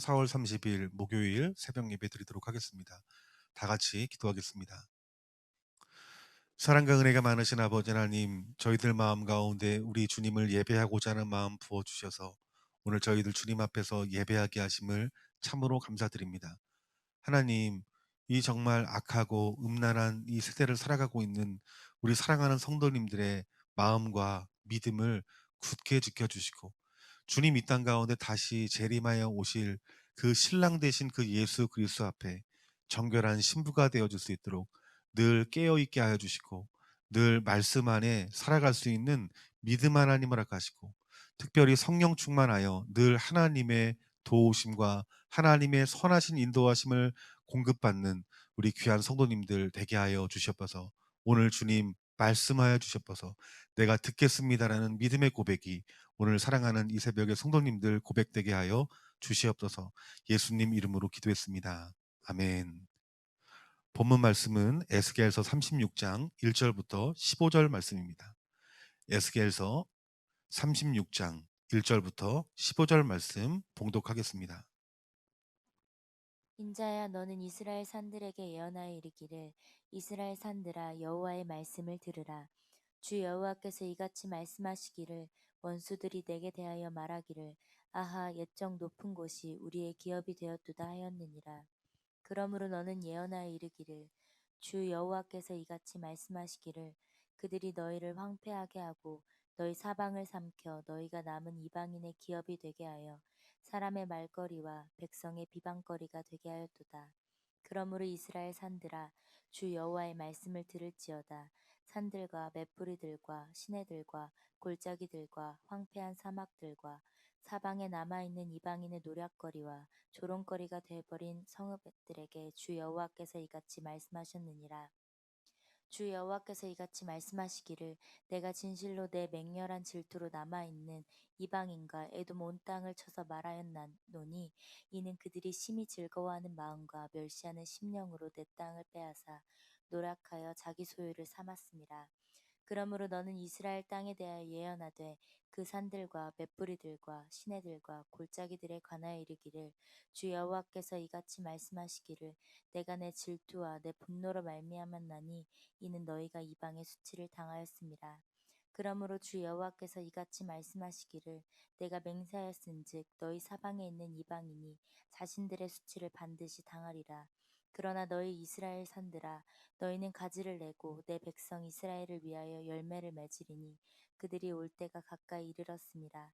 2020년 4월 30일 목요일 새벽 예배 드리도록 하겠습니다. 다 같이 기도하겠습니다. 사랑과 은혜가 많으신 아버지 하나님, 저희들 마음 가운데 우리 주님을 예배하고자 하는 마음 부어 주셔서 오늘 저희들 주님 앞에서 예배하게 하심을 참으로 감사드립니다. 하나님, 이 정말 악하고 음란한 이 세대를 살아가고 있는 우리 사랑하는 성도님들의 마음과 믿음을 굳게 지켜주시고 주님 이 땅 가운데 다시 재림하여 오실 그 신랑 되신 그 예수 그리스도 앞에 정결한 신부가 되어 줄 수 있도록 늘 깨어 있게 하여 주시고 늘 말씀 안에 살아갈 수 있는 믿음 하나님을 하시고 특별히 성령 충만하여 늘 하나님의 도우심과 하나님의 선하신 인도하심을 공급받는 우리 귀한 성도님들 되게 하여 주시옵소서. 오늘 주님 말씀하여 주시옵소서. 내가 듣겠습니다라는 믿음의 고백이 오늘 사랑하는 이 새벽의 성도님들 고백되게 하여 주시옵소서. 예수님 이름으로 기도했습니다. 아멘. 본문 말씀은 에스겔서 36장 1절부터 15절 말씀입니다. 에스겔서 36장 1절부터 15절 말씀 봉독하겠습니다. 인자야 너는 이스라엘 산들에게 예언하여 이르기를 이스라엘 산들아 여호와의 말씀을 들으라 주 여호와께서 이같이 말씀하시기를 원수들이 내게 대하여 말하기를 아하 옛적 높은 곳이 우리의 기업이 되었도다 하였느니라 그러므로 너는 예언하여 이르기를 주 여호와께서 이같이 말씀하시기를 그들이 너희를 황폐하게 하고 너희 사방을 삼켜 너희가 남은 이방인의 기업이 되게 하여 사람의 말거리와 백성의 비방거리가 되게 하였도다. 그러므로 이스라엘 산들아 주 여호와의 말씀을 들을지어다. 산들과 맷뿌리들과 시내들과 골짜기들과 황폐한 사막들과 사방에 남아있는 이방인의 노략거리와 조롱거리가 되어버린 성읍들에게 주 여호와께서 이같이 말씀하셨느니라. 주 여호와께서 이같이 말씀하시기를 내가 진실로 내 맹렬한 질투로 남아있는 이방인과 에돔 온 땅을 쳐서 말하였나노니 이는 그들이 심히 즐거워하는 마음과 멸시하는 심령으로 내 땅을 빼앗아 노력하여 자기 소유를 삼았습니다. 그러므로 너는 이스라엘 땅에 대하여 예언하되 그 산들과 맷뿌리들과 시내들과 골짜기들에 관하여 이르기를 주 여호와께서 이같이 말씀하시기를 내가 내 질투와 내 분노로 말미암았나니 이는 너희가 이방의 수치를 당하였습니다. 그러므로 주 여호와께서 이같이 말씀하시기를 내가 맹세하였은즉 너희 사방에 있는 이방인이 자신들의 수치를 반드시 당하리라. 그러나 너희 이스라엘 산들아 너희는 가지를 내고 내 백성 이스라엘을 위하여 열매를 맺으리니 그들이 올 때가 가까이 이르렀습니다.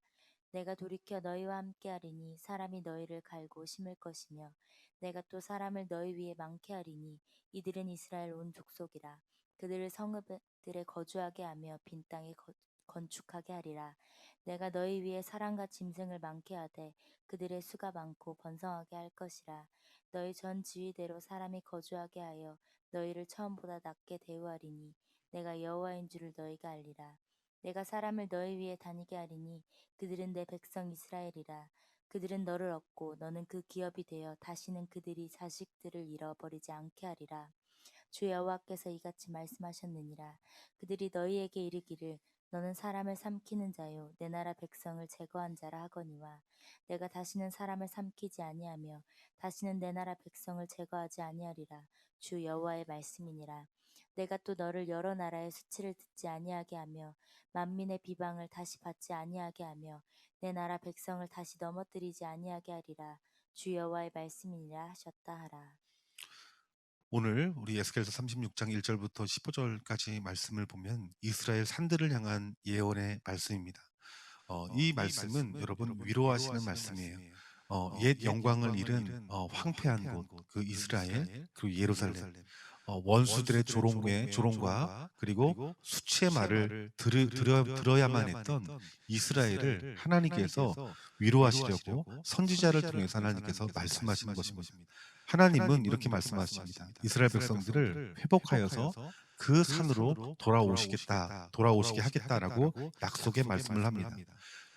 내가 돌이켜 너희와 함께하리니 사람이 너희를 갈고 심을 것이며 내가 또 사람을 너희 위에 많게 하리니 이들은 이스라엘 온 족속이라. 그들을 성읍들에 거주하게 하며 빈 땅에 거, 건축하게 하리라. 내가 너희 위에 사람과 짐승을 많게 하되 그들의 수가 많고 번성하게 할 것이라 너희 전 지위대로 사람이 거주하게 하여 너희를 처음보다 낮게 대우하리니 내가 여호와인 줄을 너희가 알리라. 내가 사람을 너희 위에 다니게 하리니 그들은 내 백성 이스라엘이라. 그들은 너를 얻고 너는 그 기업이 되어 다시는 그들이 자식들을 잃어버리지 않게 하리라. 주 여호와께서 이같이 말씀하셨느니라. 그들이 너희에게 이르기를 너는 사람을 삼키는 자요. 내 나라 백성을 제거한 자라 하거니와 내가 다시는 사람을 삼키지 아니하며 다시는 내 나라 백성을 제거하지 아니하리라. 주 여호와의 말씀이니라. 내가 또 너를 여러 나라의 수치를 듣지 아니하게 하며 만민의 비방을 다시 받지 아니하게 하며 내 나라 백성을 다시 넘어뜨리지 아니하게 하리라. 주 여호와의 말씀이니라 하셨다 하라 오늘 우리 에스겔서 36장 1절부터 15절까지 말씀을 보면 이스라엘 산들을 향한 예언의 말씀입니다. 어, 이, 말씀은, 여러분 위로하시는 말씀이에요. 어, 옛 영광을 잃은 어, 황폐한 곳, 그 이스라엘 그리고 예루살렘, 어, 원수들의 조롱의 조롱과 그리고 수치의 말을 들으, 들어, 들어 야만 했던 이스라엘을 하나님께서 위로하시려고 선지자를 통해서 하나님께서 말씀하시는 것입니다. 하나님은 이렇게 말씀하십니다. 이스라엘 백성들을 회복하여서 그 산으로 돌아오시겠다, 돌아오시게 하겠다라고 약속의 말씀을 합니다.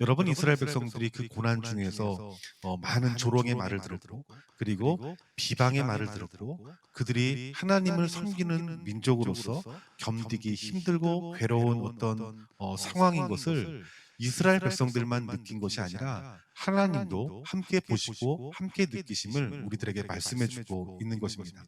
여러분 이스라엘 백성들이 그 고난 중에서 어, 많은 조롱의 말을 들었고 그리고 비방의 말을 들었고 그들이 하나님을 섬기는 민족으로서 겸디기 힘들고 괴로운 어떤 어, 상황인 것을 이스라엘 백성들만 느낀 것이 아니라 하나님도 함께 보시고 함께 느끼심을 우리들에게 말씀해 주고 있는 것입니다.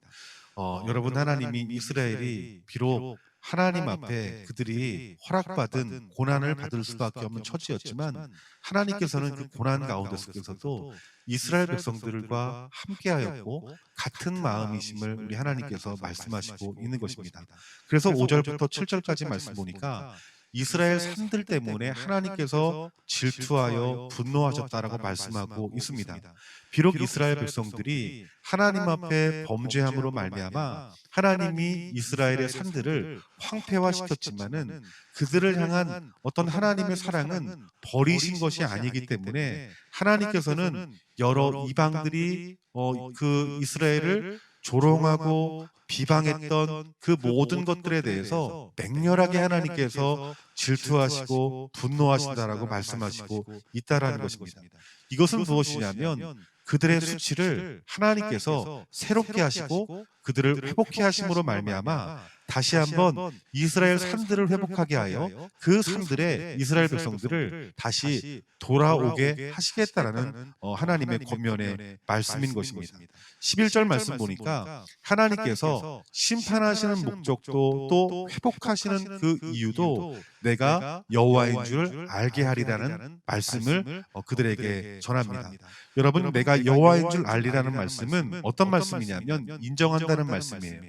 어, 여러분 하나님이 이스라엘이 비록 하나님 앞에 그들이 허락받은 고난을 받을 수밖에 없는 처지였지만 하나님께서는 그 고난 가운데 속에서도 이스라엘 백성들과 함께하였고 같은 마음이심을 우리 하나님께서 말씀하시고 있는 것입니다. 그래서 5절부터 7절까지 말씀 보니까 이스라엘 산들 때문에 하나님께서 질투하여 분노하셨다라고 말씀하고 있습니다. 비록 이스라엘 백성들이 하나님 앞에 범죄함으로 말미암아 하나님이 이스라엘의 산들을 황폐화시켰지만은 그들을 향한 어떤 하나님의 사랑은 버리신 것이 아니기 때문에 하나님께서는 여러 이방들이 어, 그 이스라엘을 조롱하고 비방했던 그 모든 것들에 대해서 맹렬하게 하나님께서 질투하시고 분노하신다라고 말씀하시고 있다라는 것입니다. 이것은 무엇이냐면 그들의 수치를 하나님께서 새롭게 하시고 그들을 회복해 하심으로 말미암아 다시 한번 이스라엘 산들을 회복하게 하여 그 산들에 이스라엘 백성들을 다시 돌아오게 하시겠다라는 어, 하나님의 권면의 말씀인 것입니다. 11절 말씀 보니까 하나님께서 심판하시는 목적도 또 회복하시는 그 이유도 내가 여호와인 줄 알게 하리라는 말씀을 어, 그들에게 전합니다. 여러분 내가 여호와인 줄 알리라는 말씀은 어떤 말씀이냐면 인정한다는 말씀이에요.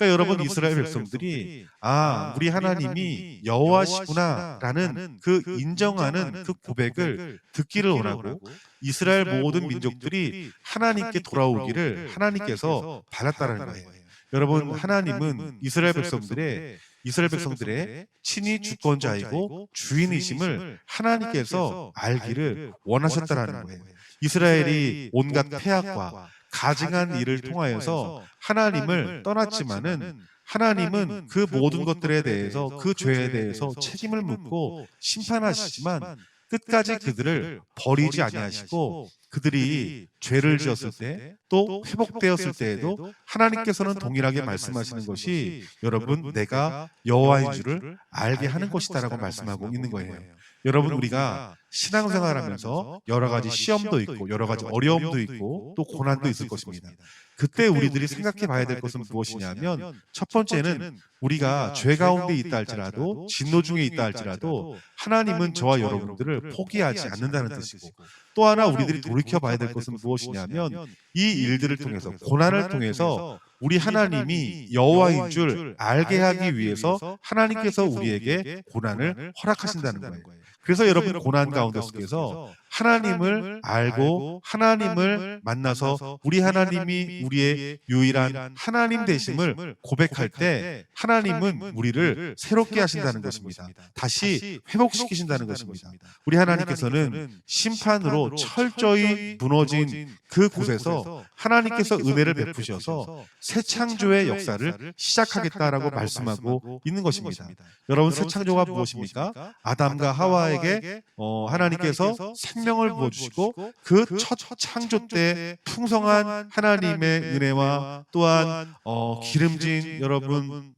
그러니까 여러분 이스라엘 백성들이 아 우리 하나님이 여호와시구나라는 그 인정하는 그 고백을 듣기를 원하고 이스라엘 모든 민족들이 하나님께 돌아오기를 하나님께서 바랐다는 거예요. 여러분 하나님은 이스라엘 백성들의 이스라엘 백성들의 친히 주권자이고 주인이심을 하나님께서 알기를 원하셨다라는 거예요. 이스라엘이 온갖 폐악과 가증한 일을 통하여서 하나님을 떠났지만은 하나님은 그 모든 것들에 대해서 그 죄에 대해서 책임을 묻고 심판하시지만 끝까지 그들을 버리지 아니하시고 그들이 죄를 지었을 때 또 회복되었을 때에도 하나님께서는 동일하게 말씀하시는 것이 여러분 내가 여호와인 줄을 알게 하는 것이다라고 말씀하고 있는 거예요. 여러분 우리가 신앙생활하면서 여러 가지 시험도 있고 여러 가지 어려움도 있고 또 고난도 있을 것입니다. 그때 우리들이 생각해 봐야 될 것은 무엇이냐면 첫 번째는 우리가 죄 가운데 있다 할지라도 진노 중에 있다 할지라도 하나님은 저와 여러분들을 포기하지 않는다는 뜻이고 또 하나 우리들이 돌이켜 봐야 될 것은 무엇이냐면 이 일들을 통해서 고난을 통해서 우리 하나님이 여호와인 줄 알게 하기 위해서 하나님께서 우리에게 고난을 허락하신다는 거예요. 그래서 여러분 고난 가운데 속에서 하나님을 알고 하나님을 만나서 우리 하나님이 우리의 유일한 하나님 되심을 고백할 때 하나님은 우리를 새롭게 하신다는 것입니다. 다시 회복시키신다는 것입니다. 우리 하나님께서는 심판으로 철저히 무너진 그 곳에서 하나님께서 은혜를 베푸셔서 새 창조의 역사를 시작하겠다라고 말씀하고 있는 것입니다. 여러분 새 창조가 무엇입니까? 아담과 하와에게 어, 하나님께서 생 명을 부어주시고 그 첫 창조 때 풍성한 하나님의 은혜와 또한 어, 기름진 여러분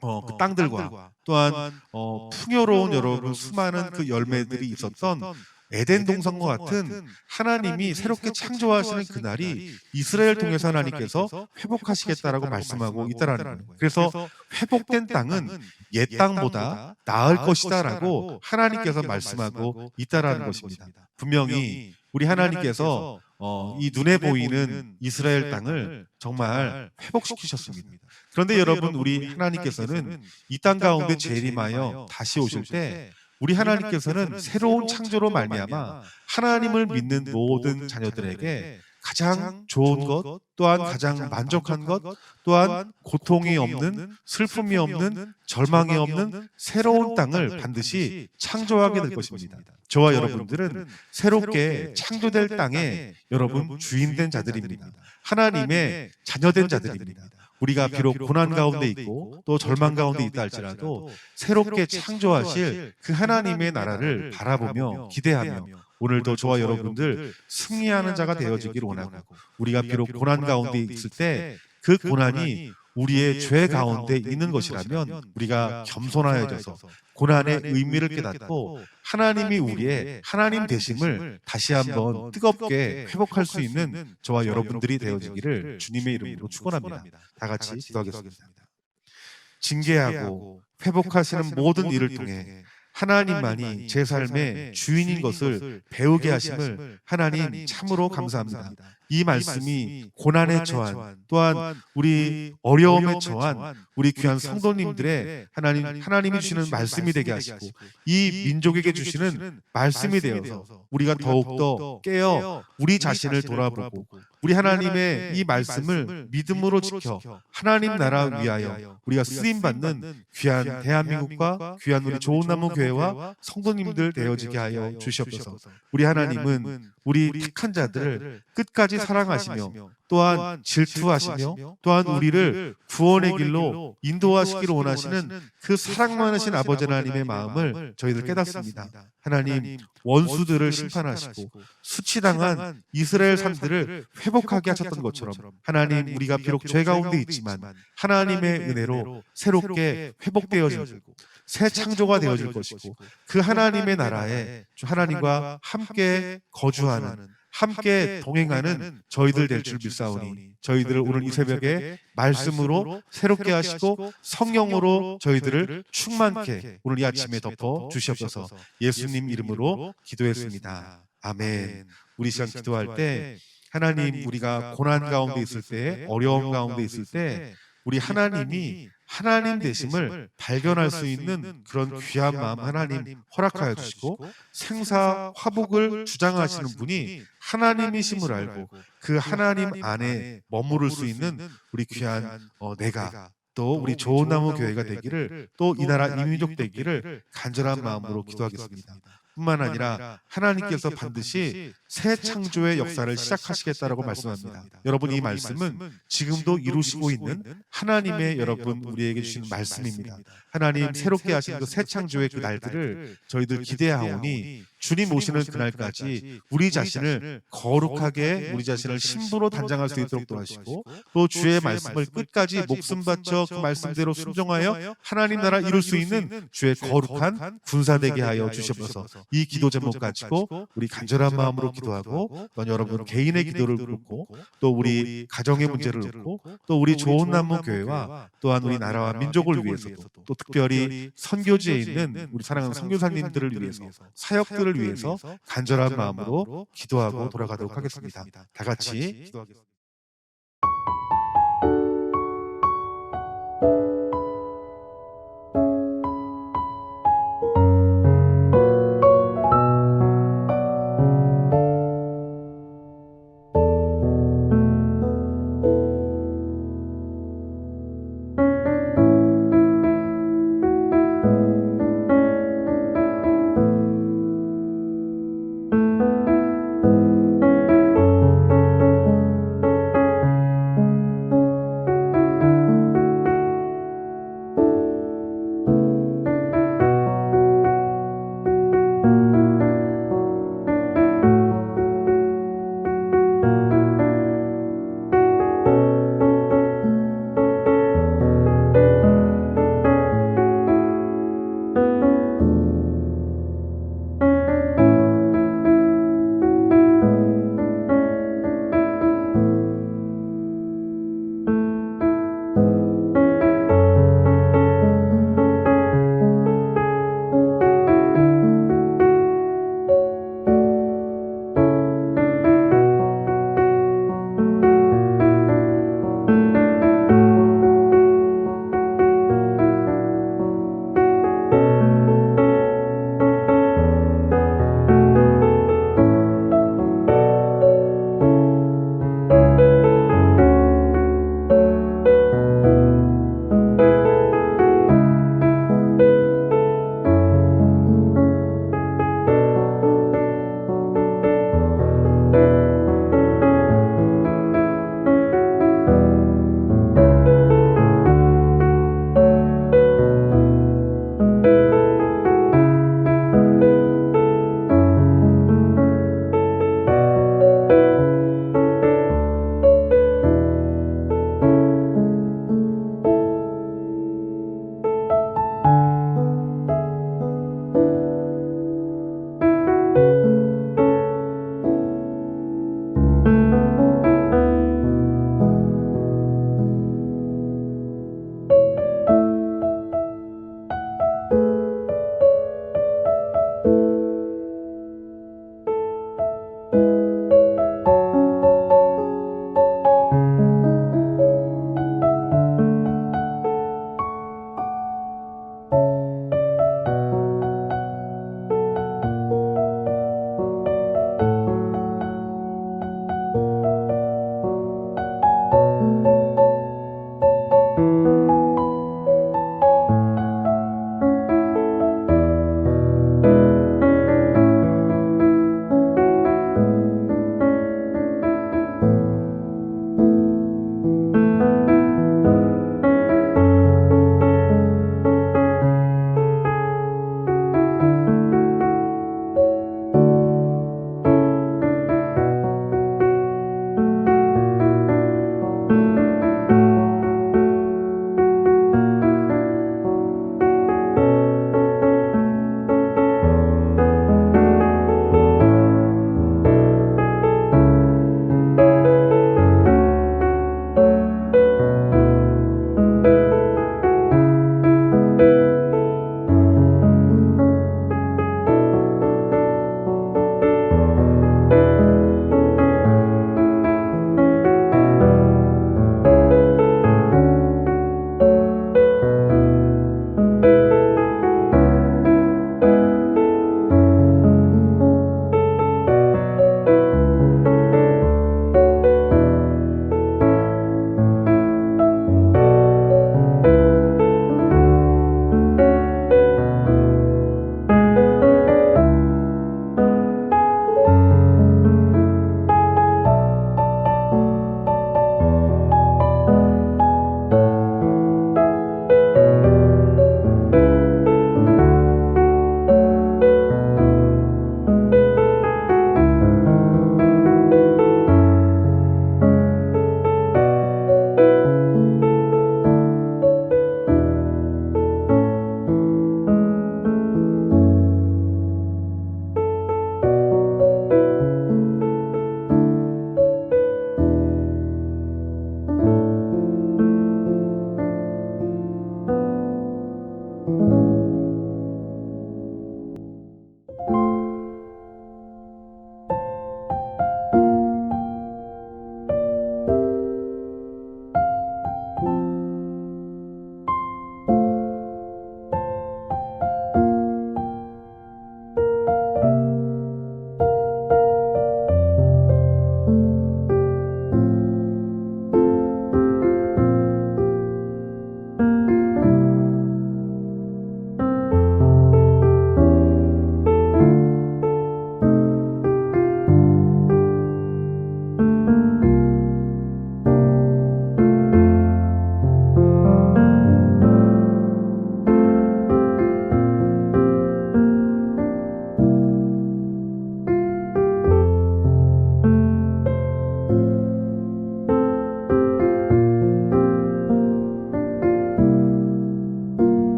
어, 그 땅들과 또한 어, 풍요로운 여러분 수많은 그 열매들이 있었던 에덴 동산과 같은 하나님이 새롭게 창조하시는 그날이 이스라엘 통해서 하나님께서 회복하시겠다라고 말씀하고 있다라는 거예요. 그래서 회복된 땅은 옛 땅보다 나을 것이다라고 하나님께서 말씀하고 있다라는 것입니다. 분명히 우리 하나님께서 어, 이 눈에 보이는 이스라엘 땅을 정말 회복시키셨습니다. 그런데 여러분 우리 하나님께서는 이 땅 가운데 재림하여 다시 오실 때 우리 하나님께서는 새로운 창조로 말미암아 하나님을 믿는 모든 자녀들에게 가장 좋은 것, 또한 가장 만족한 것, 또한 고통이 없는, 슬픔이 없는, 절망이 없는 새로운 땅을 반드시 창조하게 될 것입니다. 저와 여러분들은 새롭게 창조될 땅에 여러분 주인된 자들입니다. 하나님의 자녀된 자들입니다. 우리가 비록 고난 가운데 있고 또 절망 가운데 있다 할지라도 새롭게 창조하실 그 하나님의 나라를 바라보며 기대하며 오늘도 저와 여러분들 승리하는 자가 되어지기를 원하고 우리가 비록 고난 가운데 있을 때 그 고난이 우리의 죄 가운데 있는 것이라면 우리가 겸손하여져서 고난의 의미를 깨닫고 하나님이 우리의 하나님 되심을 다시 한번 뜨겁게 회복할 수 있는 저와 여러분들이 되어지기를 주님의 이름으로 축원합니다. 다 같이 기도하겠습니다. 징계하고 회복하시는 모든 일을 통해 하나님만이 제 삶의 주인인 것을 배우게 하심을 하나님 참으로 감사합니다. 이 말씀이 고난에 처한 또한 우리 어려움에 처한 우리 귀한 성도님들의 하나님 하나님이 주시는 말씀이 되게 하시고 이 민족에게 주시는 말씀이 되어서 우리가 더욱 더 깨어 우리 자신을 돌아보고 우리 하나님의 이 말씀을 믿음으로 지켜 하나님 나라 위하여 우리가 쓰임 받는 귀한 대한민국과 귀한 우리 좋은 나무 교회와 성도님들 되어지게 하여 주시옵소서. 우리 하나님은 우리 택한 자들을 끝까지 사랑하시며 또한 질투하시며 또한 우리를 구원의 길로 인도하시기를 원하시는 그 사랑 많으신 아버지 하나님의 마음을 저희들 깨닫습니다. 하나님 원수들을 심판하시고 수치당한 이스라엘 산들을 회복하게 하셨던 것처럼 하나님 우리가 비록 죄 가운데 있지만 하나님의 은혜로 새롭게 회복되어지고 새 창조가 되어질 것이고 그 하나님의 나라에 주 하나님과 함께 거주하는 함께 동행하는 저희들 될 줄 믿사오니 저희들을 오늘 이 새벽에 말씀으로 새롭게 하시고 성령으로 저희들을 충만케 오늘 이 아침에 덮어 주시옵소서 예수님 이름으로 기도했습니다. 아멘. 우리 시간 기도할 때 하나님 우리가 고난 가운데 있을 때 어려움 가운데 있을 때 우리 하나님이 하나님 되심을 발견할 수 있는 그런 귀한 마음 하나님 허락하여 주시고 생사 화복을 주장하시는 분이 하나님이심을 알고 그 하나님 안에 머무를 수 있는 우리 귀한 어, 내가 또 우리 좋은 나무 교회가 되기를 또 이 나라 이민족 되기를 간절한 마음으로 기도하겠습니다. 뿐만 아니라 하나님께서 반드시 새 창조의 역사를 시작하시겠다라고 말씀합니다. 여러분 이 말씀은 지금도 이루시고 있는 하나님의 여러분 우리에게 주신 말씀입니다. 하나님 새롭게 하신 그 새 창조의 그 날들을 저희들 기대하오니 주님 오시는 그날까지 우리 자신을 거룩하게 우리 자신을 신부로 단장할 수 있도록 도와주시고 또 주의 말씀을 끝까지 목숨 바쳐 그 말씀대로 순종하여 하나님 나라 이룰 수 있는 주의 거룩한 군사 되게 하여 주시옵소서. 이 기도 제목 가지고 우리 간절한 마음으로 기도하고 또 여러분 개인의 기도를 묻고 또 우리 가정의 문제를 묻고 또 우리 좋은 나무 교회와 또한 우리 나라와 민족을 위해서도 또 특별히 선교지에 있는 우리 사랑하는 선교사님들을 위해서 사역들을 위해서 간절한 마음으로 기도하고 돌아가도록 하겠습니다. 다 같이 기도하겠습니다.